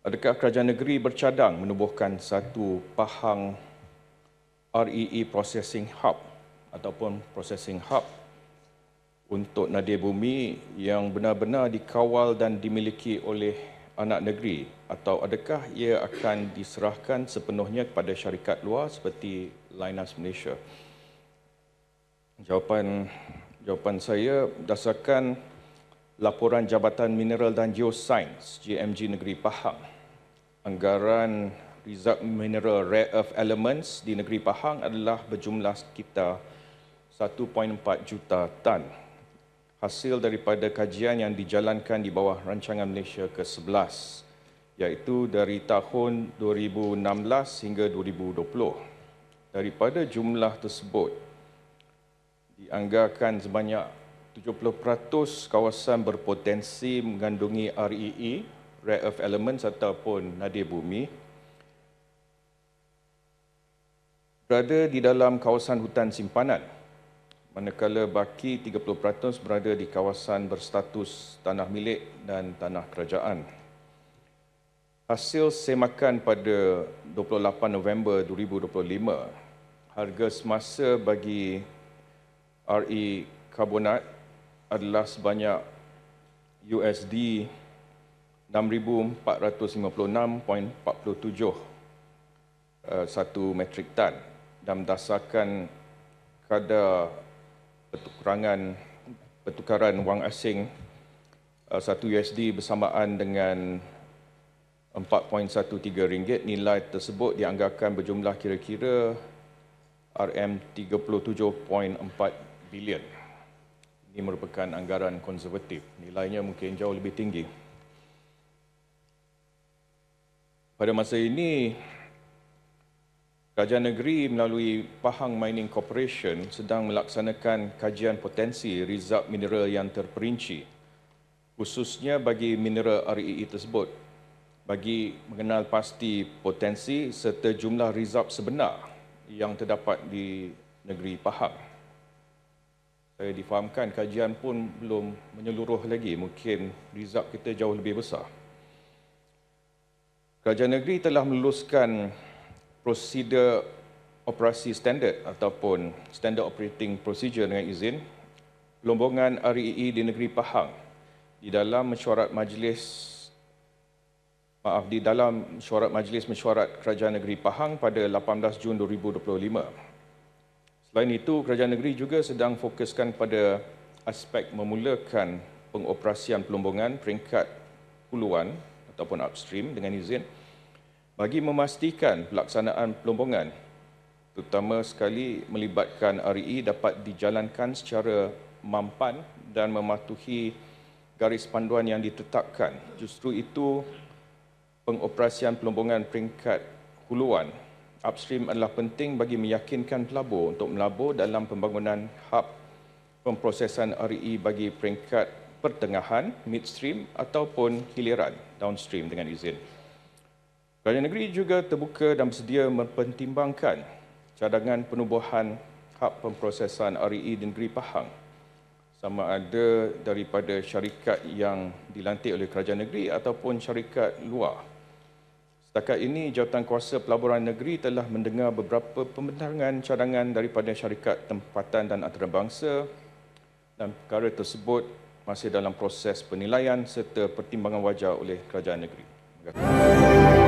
Adakah kerajaan negeri bercadang menubuhkan satu pahang REE Processing Hub ataupun Processing Hub untuk nadir bumi yang benar-benar dikawal dan dimiliki oleh anak negeri atau adakah ia akan diserahkan sepenuhnya kepada syarikat luar seperti Linus Malaysia? Jawapan jawapan saya berdasarkan laporan Jabatan Mineral dan Geosains GMG Negeri Pahang. Anggaran Rizab Mineral Rare Earth Elements di Negeri Pahang adalah berjumlah sekitar 1.4 juta tan. Hasil daripada kajian yang dijalankan di bawah Rancangan Malaysia ke-11 iaitu dari tahun 2016 hingga 2020. Daripada jumlah tersebut dianggarkan sebanyak 70% kawasan berpotensi mengandungi REE, Rare Earth Elements ataupun nadir bumi berada di dalam kawasan hutan simpanan manakala baki 30% berada di kawasan berstatus tanah milik dan tanah kerajaan. Hasil semakan pada 28 November 2025, harga semasa bagi RE karbonat adalah sebanyak USD 6,456.47 uh, satu metrik tan dan berdasarkan kadar pertukaran pertukaran wang asing uh, satu USD bersamaan dengan 4.13 ringgit nilai tersebut dianggarkan berjumlah kira-kira RM37.4 bilion. Ini merupakan anggaran konservatif. Nilainya mungkin jauh lebih tinggi. Pada masa ini, Kerajaan negeri melalui Pahang Mining Corporation sedang melaksanakan kajian potensi rizab mineral yang terperinci khususnya bagi mineral REE tersebut bagi mengenal pasti potensi serta jumlah rizab sebenar yang terdapat di negeri Pahang saya difahamkan kajian pun belum menyeluruh lagi. Mungkin result kita jauh lebih besar. Kerajaan negeri telah meluluskan prosedur operasi standard ataupun standard operating procedure dengan izin pelombongan REE di negeri Pahang di dalam mesyuarat majlis maaf di dalam mesyuarat majlis mesyuarat kerajaan negeri Pahang pada 18 Jun 2025 Selain itu, kerajaan negeri juga sedang fokuskan pada aspek memulakan pengoperasian pelombongan peringkat huluan ataupun upstream dengan izin bagi memastikan pelaksanaan pelombongan terutama sekali melibatkan REE dapat dijalankan secara mampan dan mematuhi garis panduan yang ditetapkan. Justru itu pengoperasian pelombongan peringkat huluan upstream adalah penting bagi meyakinkan pelabur untuk melabur dalam pembangunan hub pemprosesan RE bagi peringkat pertengahan, midstream ataupun hiliran downstream dengan izin. Kerajaan negeri juga terbuka dan bersedia mempertimbangkan cadangan penubuhan hub pemprosesan RE di negeri Pahang sama ada daripada syarikat yang dilantik oleh kerajaan negeri ataupun syarikat luar Setakat ini, Jawatan Kuasa Pelaburan Negeri telah mendengar beberapa pembentangan cadangan daripada syarikat tempatan dan antarabangsa dan perkara tersebut masih dalam proses penilaian serta pertimbangan wajar oleh kerajaan negeri. Terima kasih.